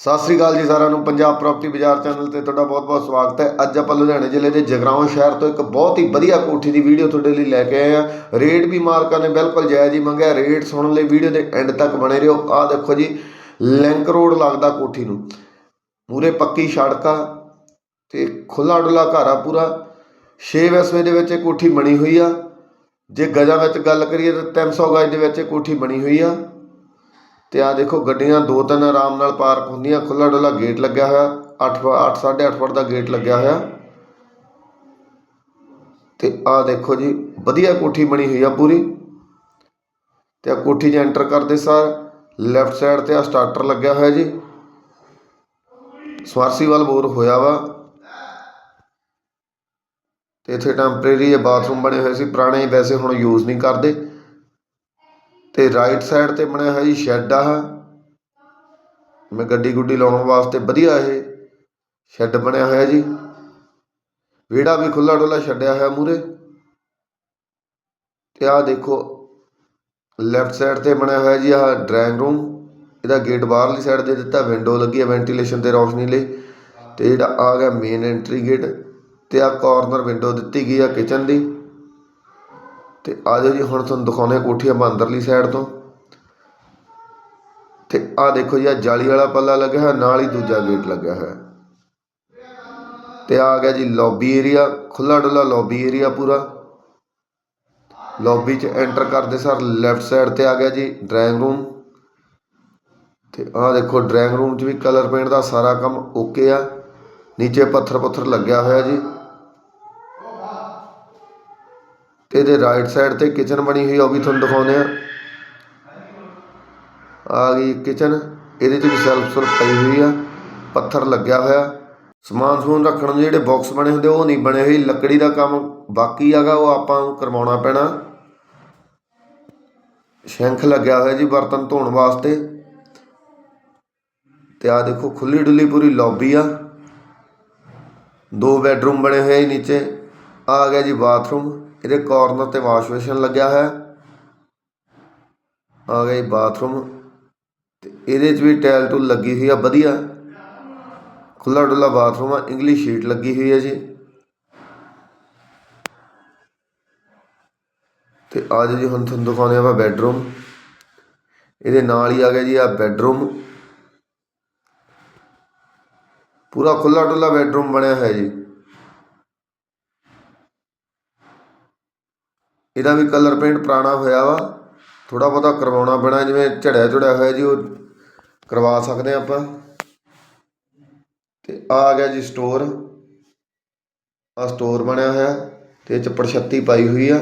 ਸਤਿ ਸ੍ਰੀ ਅਕਾਲ ਜੀ ਸਾਰਿਆਂ ਨੂੰ। ਪੰਜਾਬ ਪ੍ਰਾਪਰਟੀ ਬਾਜ਼ਾਰ ਚੈਨਲ ਤੇ ਤੁਹਾਡਾ ਬਹੁਤ-ਬਹੁਤ ਸਵਾਗਤ ਹੈ। ਅੱਜ ਆਪਾਂ ਲੁਧਿਆਣੇ ਜ਼ਿਲ੍ਹੇ ਦੇ ਜਗਰਾਉਂ ਸ਼ਹਿਰ ਤੋਂ ਇੱਕ ਬਹੁਤ ਹੀ ਵਧੀਆ ਕੋਠੀ ਦੀ ਵੀਡੀਓ ਤੁਹਾਡੇ ਲਈ ਲੈ ਕੇ ਆਏ ਆ ਰੇਟ ਵੀ ਮਾਲਕਾਂ ਨੇ ਬਿਲਕੁਲ ਜਾਇਜ਼ ਹੀ ਮੰਗਿਆ। ਰੇਟ ਸੁਣਨ ਲਈ ਵੀਡੀਓ ਦੇ ਐਂਡ ਤੱਕ ਬਣੇ ਰਹੋ। ਆਹ ਦੇਖੋ ਜੀ, ਲਿੰਕ ਰੋਡ ਲੱਗਦਾ ਕੋਠੀ ਨੂੰ। ਮੂਰੇ ਪੱਕੀ ਸੜਕ ਆ ਤੇ ਖੁੱਲਾ ਡੁੱਲਾ ਘਰ ਆ ਪੂਰਾ। 6 ਵਸਵੇਂ ਦੇ ਵਿੱਚ ਇਹ ਕੋਠੀ ਬਣੀ ਹੋਈ ਆ। ਜੇ ਗਜਾਂ ਵਿੱਚ ਗੱਲ ਕਰੀਏ ਤਾਂ 300 ਗਜ ਦੇ ਵਿੱਚ ਇਹ ਕੋਠੀ ਬਣੀ ਹੋਈ ਆ। ਤੇ ਆ ਦੇਖੋ ਗੱਡੀਆਂ ਦੋ ਤਿੰਨ ਆਰਾਮ ਨਾਲ ਪਾਰਕ ਹੁੰਦੀਆਂ ਖੁੱਲਾ ਡੁੱਲਾ ਗੇਟ ਲੱਗਿਆ ਹੋਇਆ 8 8 8.5 ਫੁੱਟ ਦਾ ਗੇਟ ਲੱਗਿਆ ਹੋਇਆ। ਤੇ ਆ ਦੇਖੋ ਜੀ, ਵਧੀਆ ਕੋਠੀ ਬਣੀ ਹੋਈ ਆ ਪੂਰੀ। ਤੇ ਆ ਕੋਠੀ 'ਚ ਐਂਟਰ ਕਰਦੇ ਸਾਰ ਲੈਫਟ ਸਾਈਡ ਤੇ ਆ ਸਟਾਰਟਰ ਲੱਗਿਆ ਹੋਇਆ ਜੀ। ਸਵਾਰਸੀਵਾਲ ਬੋਰ ਹੋਇਆ ਵਾ। ਤੇ ਇੱਥੇ ਟੈਂਪਰੇਰੀ ਇਹ ਬਾਥਰੂਮ ਬਣੇ ਹੋਏ ਸੀ, ਪੁਰਾਣੇ ਵੈਸੇ ਹੁਣ ਯੂਜ਼ ਨਹੀਂ ਕਰਦੇ। ਤੇ ਰਾਈਟ ਸਾਈਡ ਤੇ ਬਣਿਆ ਹੋਇਆ ਜੀ ਸ਼ੈੱਡ ਆ ਮੈਂ ਗੱਡੀ ਗੁੱਡੀ ਲਾਉਣ ਵਾਸਤੇ ਵਧੀਆ ਇਹ ਸ਼ੈੱਡ ਬਣਿਆ ਹੋਇਆ ਜੀ। ਵਿਹੜਾ ਵੀ ਖੁੱਲਾ ਡੁੱਲਾ ਛੱਡਿਆ ਹੋਇਆ ਮੂਰੇ ਤੇ ਆਹ ਦੇਖੋ ਲੈਫਟ ਸਾਈਡ ਤੇ ਬਣਿਆ ਹੋਇਆ ਜੀ ਆਹ ਡਰਾਇੰਗ ਰੂਮ ਇਹਦਾ ਗੇਟ ਬਾਹਰਲੀ ਸਾਈਡ ਦੇ ਦਿੱਤਾ ਵਿੰਡੋ ਲੱਗੀ ਹੈ ਵੈਂਟੀਲੇਸ਼ਨ ਤੇ ਰੌਸ਼ਨੀ ਲਈ। ਤੇ ਜਿਹੜਾ ਆ ਗਿਆ ਮੇਨ ਐਂਟਰੀ ਗੇਟ ਤੇ ਆ ਕਾਰਨਰ ਵਿੰਡੋ ਦਿੱਤੀ ਗਈ ਆ ਕਿਚਨ ਦੀ। ਤੇ ਆ ਜਾਓ ਜੀ, ਹੁਣ ਤੁਹਾਨੂੰ ਦਿਖਾਉਂਦੇ ਹਾਂ ਕੋਠੀ ਆਪਾਂ ਅੰਦਰਲੀ ਸਾਈਡ ਤੋਂ। ਤੇ ਆ ਦੇਖੋ ਜੀ, ਆ ਜਾਲੀ ਵਾਲਾ ਪੱਲਾ ਲੱਗਿਆ ਹੋਇਆ, ਨਾਲ ਹੀ ਦੂਜਾ ਗੇਟ ਲੱਗਿਆ ਹੋਇਆ। ਤੇ ਆ ਗਿਆ ਜੀ ਲੌਬੀ ਏਰੀਆ ਖੁੱਲਾ ਡੁੱਲਾ ਲੌਬੀ ਏਰੀਆ ਪੂਰਾ। ਲੌਬੀ 'ਚ ਐਂਟਰ ਕਰਦੇ ਸਰ ਲੈਫਟ ਸਾਈਡ ਤੇ ਆ ਗਿਆ ਜੀ ਡਰਾਇੰਗ ਰੂਮ ਤੇ ਆ ਦੇਖੋ ਡਰਾਇੰਗ ਰੂਮ 'ਚ ਵੀ ਕਲਰ ਪੇਂਟ ਦਾ ਸਾਰਾ ਕੰਮ ਓਕੇ ਆ। ਨੀਚੇ ਪੱਥਰ ਪੱਥਰ ਲੱਗਿਆ ਹੋਇਆ ਜੀ। ਤੇ ਇਹਦੇ ਰਾਈਟ ਸਾਈਡ ਤੇ ਕਿਚਨ ਬਣੀ ਹੋਈ ਆ, ਉਹ ਵੀ ਤੁਹਾਨੂੰ ਦਿਖਾਉਂਦੇ ਆ। ਆ ਗਈ ਕਿਚਨ ਇਹਦੇ 'ਚ ਵੀ ਸੈਲਫ ਸੁਲਫ ਪਈ ਹੋਈ ਆ, ਪੱਥਰ ਲੱਗਿਆ ਹੋਇਆ। ਸਮਾਨ ਸਮੂਨ ਰੱਖਣ ਨੂੰ ਜਿਹੜੇ ਬਾਕਸ ਬਣੇ ਹੁੰਦੇ ਉਹ ਨਹੀਂ ਬਣੇ ਹੋਏ, ਲੱਕੜੀ ਦਾ ਕੰਮ ਬਾਕੀ ਹੈਗਾ, ਉਹ ਆਪਾਂ ਨੂੰ ਕਰਵਾਉਣਾ ਪੈਣਾ। ਸ਼ੈਂਖ ਲੱਗਿਆ ਹੋਇਆ ਜੀ ਬਰਤਨ ਧੋਣ ਵਾਸਤੇ। ਤੇ ਆ ਦੇਖੋ ਖੁੱਲੀ ਡੁੱਲੀ ਪੂਰੀ ਲੌਬੀ ਆ। ਦੋ ਬੈੱਡਰੂਮ ਬਣੇ ਹੋਏ ਜੀ ਨੀਚੇ। ਆ ਗਿਆ ਜੀ ਬਾਥਰੂਮ ਇਹਦੇ ਕਾਰਨਰ ਤੇ ਵਾਸ਼ ਬੇਸਿਨ ਲੱਗਿਆ ਹੈ ਆ ਗਿਆ ਜੀ ਬਾਥਰੂਮ ਤੇ ਇਹਦੇ 'ਚ ਵੀ ਟਾਇਲ ਟੂਲ ਲੱਗੀ ਹੋਈ ਆ, ਵਧੀਆ। ਖੁੱਲਾ ਡੁੱਲਾ ਬਾਥਰੂਮ ਆ ਇੰਗਲਿਸ਼ ਸ਼ੀਟ ਲੱਗੀ ਹੋਈ ਹੈ ਜੀ। ਤੇ ਆ ਜਾਓ ਜੀ, ਹੁਣ ਤੁਹਾਨੂੰ ਦਿਖਾਉਂਦੇ ਆਪਾਂ ਬੈੱਡਰੂਮ ਇਹਦੇ ਨਾਲ ਹੀ ਆ ਗਿਆ ਜੀ ਆ ਬੈੱਡਰੂਮ ਪੂਰਾ ਖੁੱਲਾ ਡੁੱਲਾ ਬੈੱਡਰੂਮ ਬਣਿਆ ਹੈ ਜੀ। ਇਹਦਾ ਵੀ ਕਲਰ ਪੇਂਟ ਪੁਰਾਣਾ ਹੋਇਆ ਵਾ। ਥੋੜ੍ਹਾ ਬਹੁਤਾ ਕਰਵਾਉਣਾ ਪੈਣਾ, ਜਿਵੇਂ ਝੜਿਆ ਝੁੜਿਆ ਹੋਇਆ ਜੀ, ਉਹ ਕਰਵਾ ਸਕਦੇ ਹਾਂ ਆਪਾਂ। ਤੇ ਆ ਗਿਆ ਜੀ ਸਟੋਰ ਆ ਸਟੋਰ ਬਣਿਆ ਹੋਇਆ, ਤੇ ਇਹ ਚ ਪਰਛੱਤੀ ਪਾਈ ਹੋਈ ਆ।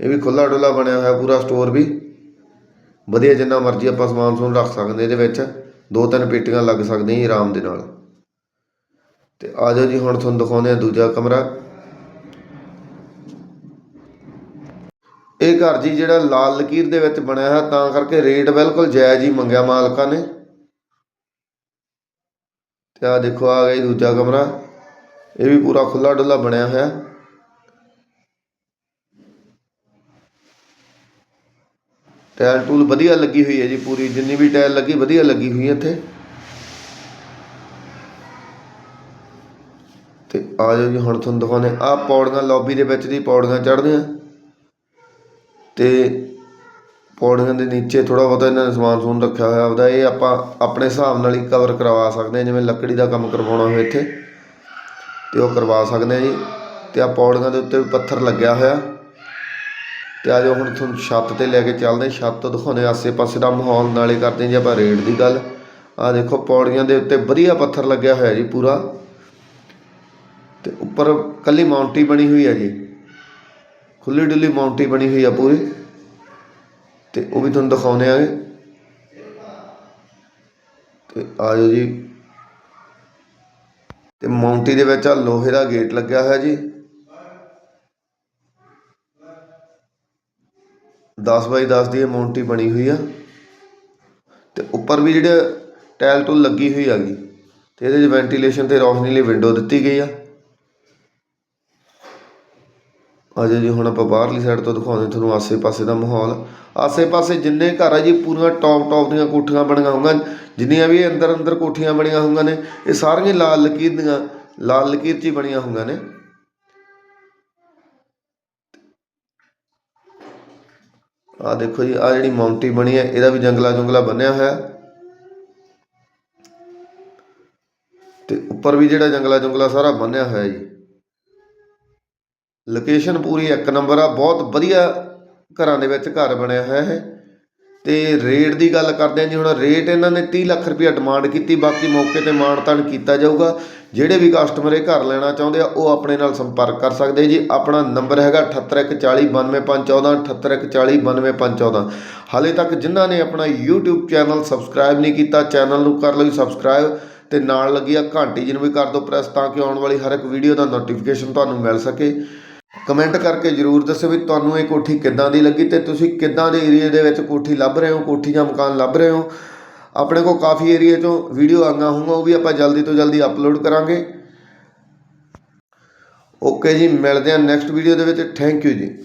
ਇਹ ਵੀ ਖੁੱਲਾ ਡੁੱਲਾ ਬਣਿਆ ਹੋਇਆ ਪੂਰਾ ਸਟੋਰ ਵੀ। ਵਧੀਆ ਜਿੰਨਾ ਮਰਜ਼ੀ ਆਪਾਂ ਸਮਾਨ ਸਮੂਨ ਰੱਖ ਸਕਦੇ ਇਹਦੇ ਵਿੱਚ। ਦੋ ਤਿੰਨ ਪੇਟੀਆਂ ਲੱਗ ਸਕਦੀਆਂ ਜੀ ਆਰਾਮ ਦੇ ਨਾਲ। ਤੇ ਆ ਜਾਓ ਜੀ, ਹੁਣ ਤੁਹਾਨੂੰ ਦਿਖਾਉਂਦੇ ਆ ਦੂਜਾ ਕਮਰਾ। ਇਹ ਘਰ ਜੀ ਜਿਹੜਾ ਲਾਲ ਲਕੀਰ ਦੇ ਵਿੱਚ ਬਣਿਆ ਹੈ ਤਾਂ ਕਰਕੇ ਰੇਟ ਬਿਲਕੁਲ ਜਾਇਜ਼ ਹੀ ਮੰਗਿਆ ਮਾਲਕਾਂ ਨੇ। ਤੇ ਆ ਦੇਖੋ ਆ ਗਿਆ ਜੀ ਦੂਜਾ ਕਮਰਾ। ਇਹ ਵੀ ਪੂਰਾ ਖੁੱਲਾ ਡੁੱਲਾ ਬਣਿਆ ਹੋਇਆ। ਟਾਇਲ ਟੂਲ ਵਧੀਆ ਲੱਗੀ ਹੋਈ ਹੈ ਜੀ ਪੂਰੀ, ਜਿੰਨੀ ਵੀ ਟਾਇਲ ਲੱਗੀ, ਵਧੀਆ ਲੱਗੀ ਹੋਈ ਹੈ ਇੱਥੇ। ਤੇ ਆ ਜਾਓ ਜੀ, ਹੁਣ ਤੁਹਾਨੂੰ ਦਿਖਾਉਂਦੇ ਆ ਪੌੜੀਆਂ ਲੌਬੀ ਦੇ ਵਿੱਚ ਦੀ ਪੌੜੀਆਂ ਚੜ੍ਹਦੇ ਆ ਤੇ ਪੌੜੀਆਂ ਦੇ ਨੀਚੇ ਥੋੜ੍ਹਾ ਬਹੁਤਾ ਇਹਨਾਂ ਨੇ ਸਮਾਨ ਸਮੂਨ ਰੱਖਿਆ ਹੋਇਆ ਉਹਦਾ ਇਹ ਆਪਾਂ ਆਪਣੇ ਹਿਸਾਬ ਨਾਲ ਹੀ ਕਵਰ ਕਰਵਾ ਸਕਦੇ ਹਾਂ, ਜਿਵੇਂ ਲੱਕੜੀ ਦਾ ਕੰਮ ਕਰਵਾਉਣਾ ਹੋਵੇ ਇੱਥੇ। ਅਤੇ ਉਹ ਕਰਵਾ ਸਕਦੇ ਹਾਂ ਜੀ। ਅਤੇ ਆ ਪੌੜੀਆਂ ਦੇ ਉੱਤੇ ਵੀ ਪੱਥਰ ਲੱਗਿਆ ਹੋਇਆ। ਅਤੇ ਆ ਜਾਓ ਹੁਣ ਤੁਹਾਨੂੰ ਛੱਤ ਤੇ ਲੈ ਕੇ ਚੱਲਦੇ ਛੱਤ ਤੋਂ ਦਿਖਾਉਂਦੇ ਹਾਂ, ਆਸੇ-ਪਾਸੇ ਦਾ ਮਾਹੌਲ ਨਾਲੇ ਕਰਦੇ ਜੀ ਆਪਾਂ ਰੇਟ ਦੀ ਗੱਲ। ਆਹ ਦੇਖੋ ਪੌੜੀਆਂ ਦੇ ਉੱਤੇ ਵਧੀਆ ਪੱਥਰ ਲੱਗਿਆ ਹੋਇਆ ਜੀ ਪੂਰਾ। ਤੇ ਉੱਪਰ ਕੱਲੀ ਮਾਉਂਟੀ ਬਣੀ ਹੋਈ ਹੈ ਜੀ। ਖੁੱਲੀ ਡੁੱਲੀ ਮਾਉਂਟੀ ਬਣੀ ਹੋਈ ਆ ਪੂਰੀ। ਤੇ ਉਹ ਵੀ ਤੁਹਾਨੂੰ ਦਿਖਾਉਂਦੇ ਆਂਗੇ। ਤੇ ਆ ਜਾਓ ਜੀ। ਤੇ ਮਾਉਂਟੀ ਦੇ ਵਿੱਚ ਆ ਲੋਹੇ ਦਾ ਗੇਟ ਲੱਗਿਆ ਹੋਇਆ ਜੀ। 10 ਬਾਈ 10 ਦੀ ਇਹ ਮਾਉਂਟੀ ਬਣੀ ਹੋਈ ਆ। ਤੇ ਉੱਪਰ ਵੀ ਜਿਹੜੇ ਟਾਇਲ ਟੂਲ ਲੱਗੀ ਹੋਈ ਹੈਗੀ ਤੇ ਇਹਦੇ 'ਚ ਵੈਂਟੀਲੇਸ਼ਨ ਤੇ ਰੌਸ਼ਨੀ ਲਈ ਵਿੰਡੋ ਦਿੱਤੀ ਗਈ ਆ। ਅਜੇ ਜੀ ਹੁਣ ਆਪਾਂ ਬਾਹਰਲੀ ਸਾਈਡ ਤੋਂ ਦਿਖਾਉਂਦੇ ਤੁਹਾਨੂੰ ਆਸੇ-ਪਾਸੇ ਦਾ ਮਾਹੌਲ। ਆਸੇ-ਪਾਸੇ ਜਿੰਨੇ ਘਰ ਆ ਜੀ, ਪੂਰੀਆਂ ਟੌਪ ਟੌਪ ਦੀਆਂ ਕੋਠੀਆਂ ਬਣੀਆਂ ਹੋਈਆਂ ਜਿੰਨੀਆਂ ਵੀ ਅੰਦਰ ਅੰਦਰ ਕੋਠੀਆਂ ਬਣੀਆਂ ਹੋਈਆਂ ਨੇ, ਇਹ ਸਾਰੀਆਂ ਲਾਲ ਲਕੀਰ ਦੀਆਂ, ਲਾਲ ਲਕੀਰ 'ਚ ਹੀ ਬਣੀਆਂ ਹੋਈਆਂ ਨੇ। ਆ ਦੇਖੋ ਜੀ ਆ ਜਿਹੜੀ ਮਾਉਂਟੀ ਬਣੀ ਹੈ, ਇਹਦਾ ਵੀ ਜੰਗਲਾ ਜੰਗਲਾ ਬੰਨਿਆ ਹੋਇਆ। ਤੇ ਉੱਪਰ ਵੀ ਜਿਹੜਾ ਜੰਗਲਾ ਜੰਗਲਾ ਸਾਰਾ ਬੰਨਿਆ ਹੋਇਆ ਜੀ। ਲੋਕੇਸ਼ਨ ਪੂਰੀ ਇੱਕ ਨੰਬਰ ਆ, ਬਹੁਤ ਵਧੀਆ ਘਰਾਂ ਦੇ ਵਿੱਚ ਘਰ ਬਣਿਆ ਹੋਇਆ ਹੈ। ਅਤੇ ਰੇਟ ਦੀ ਗੱਲ ਕਰਦੇ ਹਾਂ ਜੀ, ਹੁਣ ਰੇਟ ਇਹਨਾਂ ਨੇ 30 ਲੱਖ ਰੁਪਈਆ ਡਿਮਾਂਡ ਕੀਤੀ, ਬਾਕੀ ਮੌਕੇ ਤੇ ਮਾਣ ਤਾਣ ਕੀਤਾ ਜਾਊਗਾ। ਜਿਹੜੇ ਵੀ ਕਸਟਮਰ ਇਹ ਘਰ ਲੈਣਾ ਚਾਹੁੰਦੇ ਆ, ਉਹ ਆਪਣੇ ਨਾਲ ਸੰਪਰਕ ਕਰ ਸਕਦੇ ਜੀ। ਆਪਣਾ ਨੰਬਰ ਹੈਗਾ 7814092514 7814092514 ਹਾਲੇ ਤੱਕ ਜਿਨ੍ਹਾਂ ਨੇ ਆਪਣਾ YouTube ਚੈਨਲ ਸਬਸਕ੍ਰਾਈਬ ਨਹੀਂ ਕੀਤਾ ਚੈਨਲ ਨੂੰ ਕਰ ਲਓ ਸਬਸਕ੍ਰਾਈਬ ਤੇ ਨਾਲ ਲੱਗੀ ਆ ਘੰਟੀ ਜਿਹਨੂੰ ਵੀ ਕਰ ਦਿਓ ਪ੍ਰੈਸ ਤਾਂ ਕਿ ਆਉਣ ਵਾਲੀ ਹਰ ਇੱਕ ਵੀਡੀਓ ਦਾ ਨੋਟੀਫਿਕੇਸ਼ਨ ਤੁਹਾਨੂੰ ਮਿਲ ਸਕੇ। ਕਮੈਂਟ ਕਰਕੇ ਜਰੂਰ ਦੱਸੋ ਵੀ ਤੁਹਾਨੂੰ ਇਹ ਕੋਠੀ ਕਿੱਦਾਂ ਦੀ ਲੱਗੀ ਤੇ ਤੁਸੀਂ ਕਿੱਦਾਂ ਦੇ ਏਰੀਆ ਦੇ ਵਿੱਚ ਕੋਠੀ ਲੱਭ ਰਹੇ ਹੋ, ਕੋਠੀ ਜਾਂ ਮਕਾਨ ਲੱਭ ਰਹੇ ਹੋ। ਆਪਣੇ ਕੋਲ ਕਾਫੀ ਏਰੀਆ ਚੋਂ ਵੀਡੀਓ ਆਈਆਂ ਹੋਊਗਾ, ਉਹ ਵੀ ਆਪਾਂ ਜਲਦੀ ਤੋਂ ਜਲਦੀ ਅਪਲੋਡ ਕਰਾਂਗੇ। ਓਕੇ ਜੀ, ਮਿਲਦੇ ਹਾਂ ਨੈਕਸਟ ਵੀਡੀਓ ਦੇ ਵਿੱਚ। ਥੈਂਕ ਯੂ ਜੀ।